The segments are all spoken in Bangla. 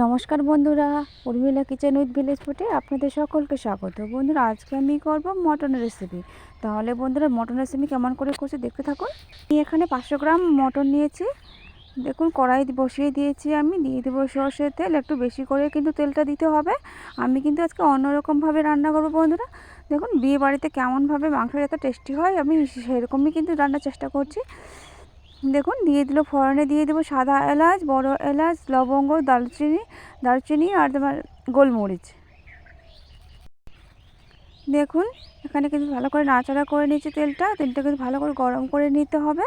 নমস্কার বন্ধুরা, উর্মিলা কিচেন উইথ ভিলেজ ফুটে আপনাদের সকলকে স্বাগত। বন্ধুরা, আজকে আমি করব মটন রেসিপি তাহলে বন্ধুরা মটন রেসিপি কেমন করে করছি দেখতে থাকুন। আমি এখানে পাঁচশো গ্রাম মটন নিয়েছি। দেখুন কড়াই বসিয়ে দিয়েছি আমি। দিয়ে দেবো সর্ষের তেল, একটু বেশি করে কিন্তু তেলটা দিতে হবে। আমি কিন্তু আজকে অন্যরকমভাবে রান্না করব বন্ধুরা। দেখুন, বিয়ে বাড়িতে কেমনভাবে মাংস এত টেস্টি হয়, আমি সেরকমই কিন্তু রান্নার চেষ্টা করছি। দেখুন, দিয়ে দিল ফোড়নে, দিয়ে দেবো সাদা এলাচ, বড় এলাচ, লবঙ্গ, দারচিনি দারচিনি আর তোমার গোলমরিচ। দেখুন, এখানে কিন্তু ভালো করে নাড়াচাড়া করে নিয়েছি তেলটা তেলটা কিন্তু ভালো করে গরম করে নিতে হবে।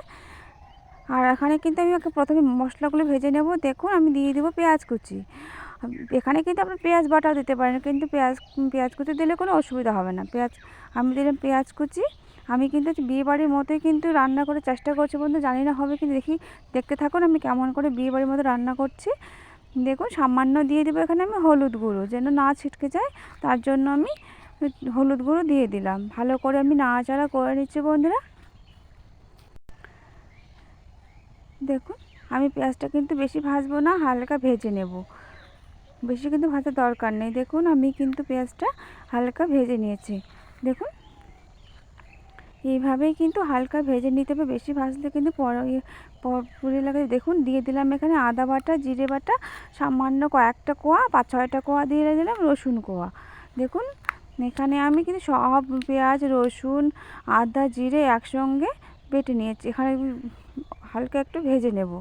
আর এখানে কিন্তু আমি প্রথমে মশলাগুলো ভেজে নেব। দেখুন, আমি দিয়ে দেবো পেঁয়াজ কুচি। এখানে কিন্তু আপনার পেঁয়াজ বাটাও দিতে পারেন, কিন্তু পেঁয়াজ পেঁয়াজ কুচি দিলে কোনো অসুবিধা হবে না। পেঁয়াজ, আমি দিলাম পেঁয়াজ কুচি। আমি কিন্তু বিয়েবাড়ির মতোই কিন্তু রান্না করে চেষ্টা করছি বন্ধু, জানি না হবে কিন্তু দেখি, দেখতে থাকুন আমি কেমন করে বিয়ে বাড়ির মতো রান্না করছি। দেখুন, সামান্য দিয়ে দেবো এখানে আমি হলুদ গুঁড়ো, যেন না ছিটকে যায়, তার জন্য আমি হলুদ গুঁড়ো দিয়ে দিলাম। ভালো করে আমি নাড়াচাড়া করে নিচ্ছি বন্ধুরা। দেখুন, আমি পেঁয়াজটা কিন্তু বেশি ভাজবো না, হালকা ভেজে নেব। বেশি কিন্তু ভাজার দরকার নেই। দেখুন, আমি কিন্তু পেঁয়াজটা হালকা ভেজে নিয়েছি। দেখুন এইভাবেই কিন্তু হালকা ভেজে নিতে হবে। বেশি ভাজলে কিন্তু পুড়ে লাগে। দেখুন, দিয়ে দিলাম এখানে আদা বাটা, জিরে বাটা, সামান্য কয়েকটা কোয়া, পাঁচ ছয়টা কোয়া দিয়ে দিলাম রসুন কোয়া। দেখুন, এখানে আমি কিন্তু সব পেঁয়াজ, রসুন, আদা, জিরে একসঙ্গে বেটে নিয়েছি। এখানে হালকা একটু ভেজে নেব।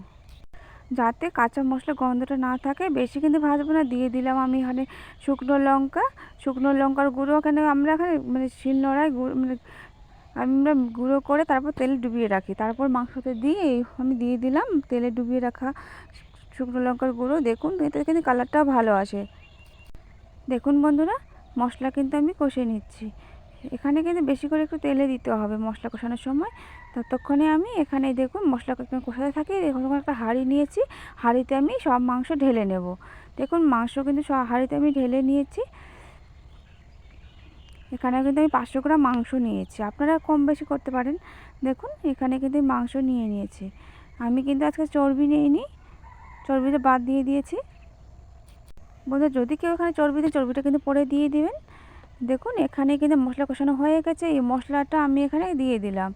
যাতে কাঁচা মশলা গন্ধটা না থাকে। বেশি কিন্তু ভাজবো না। দিয়ে দিলাম আমি এখানে শুকনো লঙ্কা। শুকনো লঙ্কার গুঁড়ো এখানে আমরা এখানে মানে শিলনোড়ায় গুঁড়ো মানে আমরা গুঁড়ো করে তারপর তেলে ডুবিয়ে রাখি। তারপর মাংসতে দিয়ে আমি দিয়ে দিলাম, তেলে ডুবিয়ে রাখা শুকনো লঙ্কার গুঁড়ো। দেখুন, এতে কিন্তু কালারটাও ভালো আসে। দেখুন বন্ধুরা, মশলা কিন্তু আমি কষে নিচ্ছি। এখানে কিন্তু বেশি করে একটু তেলে দিতে হবে মশলা কষানোর সময়। ততক্ষণে আমি এখানে দেখুন, মশলা কষাতে থাকি, এখন একটা হাঁড়ি নিয়েছি। হাঁড়িতে আমি সব মাংস ঢেলে নেব। দেখুন, মাংস কিন্তু সব হাঁড়িতে আমি ঢেলে নিয়েছি। এখানে কিন্তু আমি পাঁচশো গ্রাম মাংস নিয়েছি। আপনারা কম বেশি করতে পারেন। দেখুন, এখানে কিন্তু মাংস নিয়ে নিয়েছি। আমি কিন্তু আজকে চর্বি নিইনি চর্বিটা বাদ দিয়ে দিয়েছি। বন্ধু যদি কেউ এখানে চর্বি দেয় চর্বিটা কিন্তু পরে দিয়ে দিবেন। দেখুন, এখানে কিন্তু মশলা কষানো হয়ে গেছে। এই মশলাটা আমি এখানে দিয়ে দিলাম।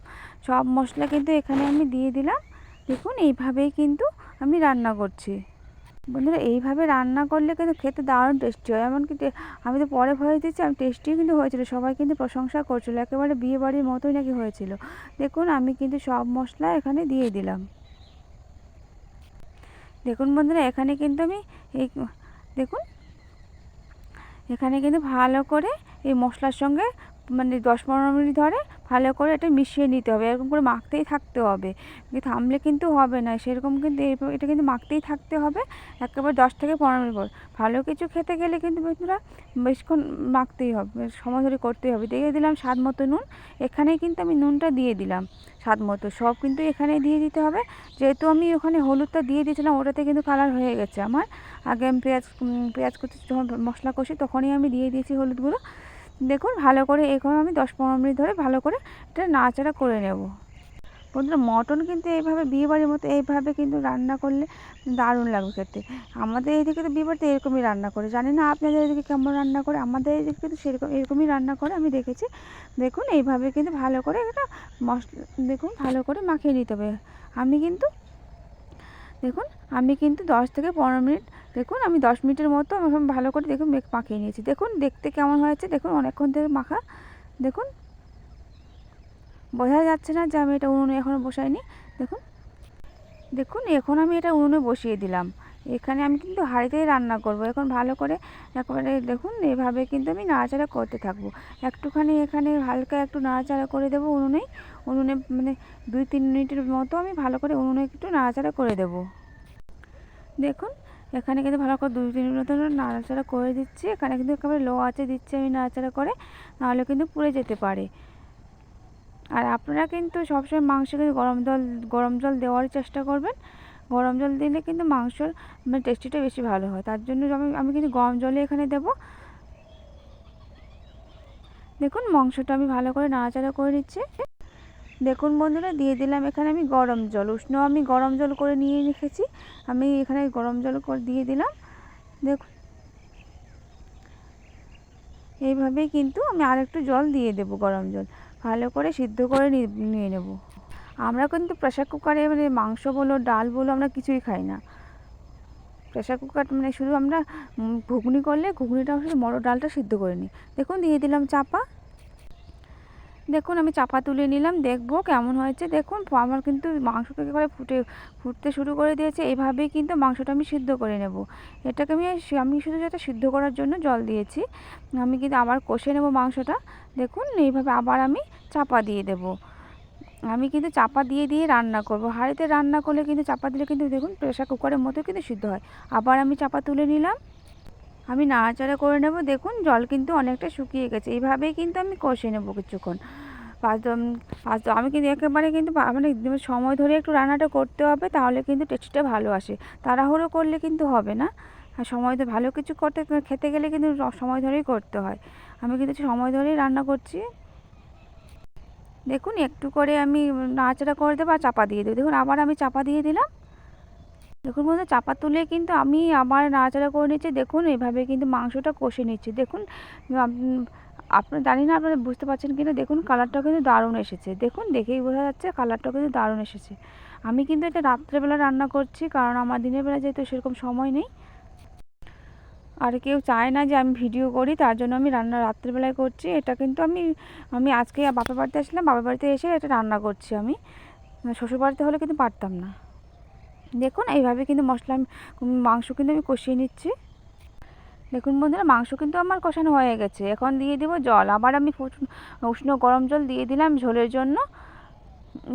সব মশলা কিন্তু এখানে আমি দিয়ে দিলাম। দেখুন, এইভাবেই কিন্তু আমি রান্না করছি। বন্ধুরা, এইভাবে রান্না করলে কিন্তু খেতে দারুণ টেস্টি হয়। এমনকি আমি তো পরে ভয় দিচ্ছি, আমি টেস্টি কিন্তু হয়েছিল, সবাই কিন্তু প্রশংসা করছিল, একেবারে বিয়ে বাড়ির মতোই নাকি হয়েছিল। দেখুন, আমি কিন্তু সব মশলা এখানে দিয়ে দিলাম। দেখুন বন্ধুরা, এখানে কিন্তু আমি এই, দেখুন, এখানে কিন্তু ভালো করে এই মশলার সঙ্গে মানে দশ পনেরো মিনিট ধরে ভালো করে এটা মিশিয়ে নিতে হবে। এরকম করে মাখতেই থাকতে হবে। থামলে কিন্তু হবে না। সেরকম কিন্তু এটা কিন্তু মাখতেই থাকতে হবে একেবারে দশ থেকে পনেরো মিনিট পর। ভালো কিছু খেতে গেলে কিন্তু বন্ধুরা বেশিক্ষণ মাখতেই হবে সময় ধরে করতেই হবে। দিয়ে দিলাম স্বাদ মতো নুন। এখানেই কিন্তু আমি নুনটা দিয়ে দিলাম স্বাদ মতো। সব কিন্তু এখানে দিয়ে দিতে হবে। যেহেতু আমি ওখানে হলুদটা দিয়ে দিয়েছিলাম, ওটাতে কিন্তু কালার হয়ে গেছে আমার। আগে আমি পেঁয়াজ পেঁয়াজ করতে যখন মশলা কষি তখনই আমি দিয়ে দিয়েছি হলুদগুলো। দেখুন, ভালো করে এখন আমি দশ পনেরো মিনিট ধরে ভালো করে এটা নাড়াচাড়া করে নেব। বন্ধুরা, মটন কিন্তু এইভাবে, বিয়েবাড়ির মতো এইভাবে কিন্তু রান্না করলে দারুণ লাগবে খেতে। আমাদের এইদিকে তো বিয়েবাড়িতে এরকমই রান্না করে। জানি না আপনাদের এদিকে কেমন রান্না করে, আমাদের এদিকে কিন্তু সেরকম, এরকমই রান্না করে, আমি দেখেছি। দেখুন, এইভাবে কিন্তু ভালো করে এটা মশলা দেখুন, ভালো করে মাখিয়ে নিতে হবে। আমি কিন্তু, দেখুন, আমি কিন্তু দশ থেকে পনেরো মিনিট দেখুন, আমি দশ মিনিটের মতো ভালো করে দেখুন মেঘ মাখিয়ে নিয়েছি। দেখুন, দেখতে কেমন হয়েছে? দেখুন, অনেকক্ষণ থেকে মাখা। দেখুন। বোঝা যাচ্ছে না যে আমি এটা উনুনে এখনও বসাইনি। দেখুন। দেখুন, এখন আমি এটা উনুনে বসিয়ে দিলাম। এখানে আমি কিন্তু হাঁড়িতেই রান্না করব। এখন ভালো করে একেবারে দেখুন, এভাবে কিন্তু আমি নাড়াচাড়া করতে থাকব। একটুখানি এখানে হালকা একটু নাড়াচাড়া করে দেবো উনুনেই। উনুনে মানে দুই, তিন মিনিটের মতো আমি ভালো করে উনুনে একটু নাড়াচাড়া করে দেব। দেখুন এখানে কিন্তু ভালো করে দুই তিন মিনিট নাড়াচাড়া করে দিচ্ছি। এখানে কিন্তু একেবারে লো আছে দিচ্ছি আমি নাড়াচাড়া করে, নাহলে কিন্তু পুড়ে যেতে পারে। আর আপনারা কিন্তু সবসময় মাংস কিন্তু গরম জল গরম জল দেওয়ারই চেষ্টা করবেন। গরম জল দিলে কিন্তু মাংসর মানে টেস্টিটা বেশি ভালো হয়। তার জন্য আমি আমি কিন্তু গরম জলে এখানে দেব। দেখুন মাংসটা আমি ভালো করে নাড়াচাড়া করে নিচ্ছি। দেখুন বন্ধুরা, দিয়ে দিলাম এখানে আমি গরম জল, উষ্ণ আমি গরম জল করে নিয়ে রেখেছি। আমি এখানে গরম জল করে দিয়ে দিলাম। দেখুন। এইভাবেই কিন্তু আমি আরেকটু জল দিয়ে দেবো গরম জল। ভালো করে সিদ্ধ করে নিয়ে নেব। আমরা কিন্তু প্রেশার কুকারে মানে মাংস বলো, ডাল বলো, আমরা কিছুই খাই না। প্রেশার কুকার মানে শুধু আমরা ঘুগনি করলে ঘুগনিটা শুধু বড় ডালটা সিদ্ধ করে নিই। দেখুন, দিয়ে দিলাম চাপা। দেখুন, আমি চাপা তুলে নিলাম। দেখব কেমন হয়েছে। দেখুন আমার কিন্তু মাংসটা করে ফুটে, ফুটতে শুরু করে দিয়েছে। এইভাবেই কিন্তু মাংসটা আমি সিদ্ধ করে নেব। এটাকে আমি আমি শুধু যেটা সিদ্ধ করার জন্য জল দিয়েছি। আমি কিন্তু আবার কষে নেব মাংসটা। দেখুন, এইভাবে আবার আমি চাপা দিয়ে দেব। আমি কিন্তু চাপা দিয়ে দিয়ে রান্না করব। হাঁড়িতে রান্না করলে কিন্তু চাপা দিলে কিন্তু দেখুন, প্রেশার কুকারের মতো কিন্তু সিদ্ধ হয়। আবার আমি চাপা তুলে নিলাম। আমি নাড়াচাড়া করে নেব। দেখুন, জল কিন্তু অনেকটা শুকিয়ে গেছে। এইভাবেই কিন্তু আমি কষে নেব কিছুক্ষণ। পাঁচ পাঁচ আমি কিন্তু একেবারে কিন্তু মানে সময় ধরে একটু রান্নাটা করতে হবে, তাহলে কিন্তু টেস্টটা ভালো আসে। তাড়াহুড়ো করলে কিন্তু হবে না। আর সময় তো ভালো কিছু করতে, খেতে গেলে কিন্তু সময় ধরেই করতে হয়। আমি কিন্তু সময় ধরেই রান্না করছি। দেখুন, একটু করে আমি নাড়াচাড়া করে দেবো আর চাপা দিয়ে দেবো। দেখুন, আবার আমি চাপা দিয়ে দিলাম। দেখুন বন্ধু চাপা তুলে কিন্তু আমি আমার নাড়াচাড়া করে নিচ্ছি। দেখুন এইভাবে কিন্তু মাংসটা কষে নিচ্ছি। দেখুন আপনার জানি না, আপনারা বুঝতে পারছেন কি না দেখুন কালারটাও কিন্তু দারুণ এসেছে। দেখুন, দেখেই বোঝা যাচ্ছে কালারটাও কিন্তু দারুণ এসেছে। আমি কিন্তু এটা রাত্রেবেলা রান্না করছি, কারণ আমার দিনের বেলা যেহেতু সেরকম সময় নেই। আর কেউ চায় না যে আমি ভিডিও করি, তার জন্য আমি রান্না রাত্রেবেলায় করছি। এটা কিন্তু আমি আমি আজকে বাপের বাড়িতে আসলাম, বাপের বাড়িতে এসে এটা রান্না করছি আমি। শ্বশুর বাড়িতে হলে কিন্তু পারতাম না। দেখুন, এইভাবে কিন্তু মশলা মাংস কিন্তু আমি কষিয়ে নিচ্ছি। দেখুন বন্ধুরা, মাংস কিন্তু আমার কষানো হয়ে গেছে। এখন দিয়ে দেবো জল। আবার আমি উষ্ণ গরম জল দিয়ে দিলাম ঝোলের জন্য।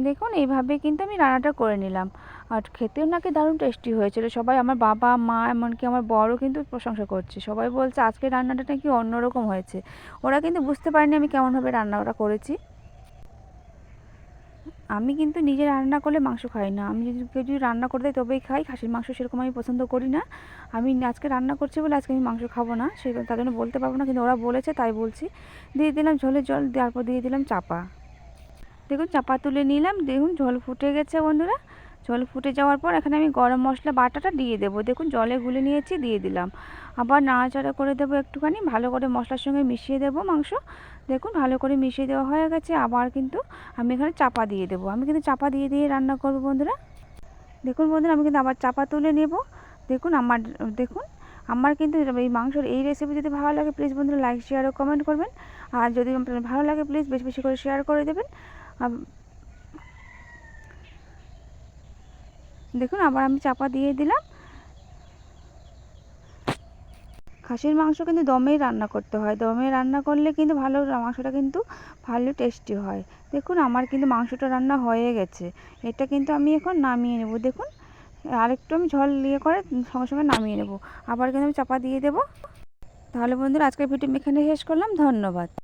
দেখুন, এইভাবে কিন্তু আমি রান্নাটা করে নিলাম। আর খেতেও নাকি দারুণ টেস্টি হয়েছিল। সবাই আমার বাবা, মা, এমনকি আমার বড়ও কিন্তু প্রশংসা করছে। সবাই বলছে আজকে রান্নাটা নাকি অন্যরকম হয়েছে। ওরা কিন্তু বুঝতে পারেনি আমি কেমনভাবে রান্নাটা করেছি। আমি কিন্তু নিজে রান্না করলে মাংস খাই না। আমি যদি কেউ যদি রান্না করে দেয় তবেই খাই, খাসির মাংস সেরকম আমি পছন্দ করি না। আমি আজকে রান্না করছি বলে আজকে আমি মাংস খাব না। সে তার জন্য বলতে পারব না, কিন্তু ওরা বলেছে, তাই বলছি। দিয়ে দিলাম ঝোলের জল দেওয়ার পর দিয়ে দিলাম চাপা। দেখুন, চাপা তুলে নিলাম। দেখুন, ঝোল ফুটে গেছে বন্ধুরা। ঝোল ফুটে যাওয়ার পর এখানে আমি গরম মশলা বাটাটা দিয়ে দেবো। দেখুন, জলে গুলে নিয়েছি, দিয়ে দিলাম। আবার নাড়াচাড়া করে দেবো একটুখানি, ভালো করে মশলার সঙ্গে মিশিয়ে দেবো মাংস। দেখুন, ভালো করে মিশিয়ে দেওয়া হয়ে গেছে। আবার কিন্তু আমি এখানে চাপা দিয়ে দেবো। আমি কিন্তু চাপা দিয়ে দিয়ে রান্না করব, বন্ধুরা। দেখুন, বন্ধুরা, আমি কিন্তু আবার চাপা তুলে নেব। দেখুন, আমার দেখুন, আমার কিন্তু এই মাংসর এই রেসিপি যদি ভালো লাগে প্লিজ বন্ধুরা লাইক শেয়ার ও কমেন্ট করবেন। আর যদি আপনার ভালো লাগে প্লিজ বেশি বেশি করে শেয়ার করে দেবেন। দেখুন, আবার আমি চাপা দিয়ে দিলাম। খাসির মাংস কিন্তু দমেই রান্না করতে হয়। দমে রান্না করলে কিন্তু ভালো, মাংসটা কিন্তু ভালো টেস্টি হয়। দেখুন, আমার কিন্তু মাংসটা রান্না হয়ে গেছে। এটা কিন্তু আমি এখন নামিয়ে নেব। দেখুন, আরেকটু আমি ঝল ইয়ে করে সঙ্গে সঙ্গে নামিয়ে নেব। আবার কিন্তু আমি চাপা দিয়ে দেবো। তাহলে বন্ধুরা, আজকের ভিডিও এখানে শেষ করলাম। ধন্যবাদ।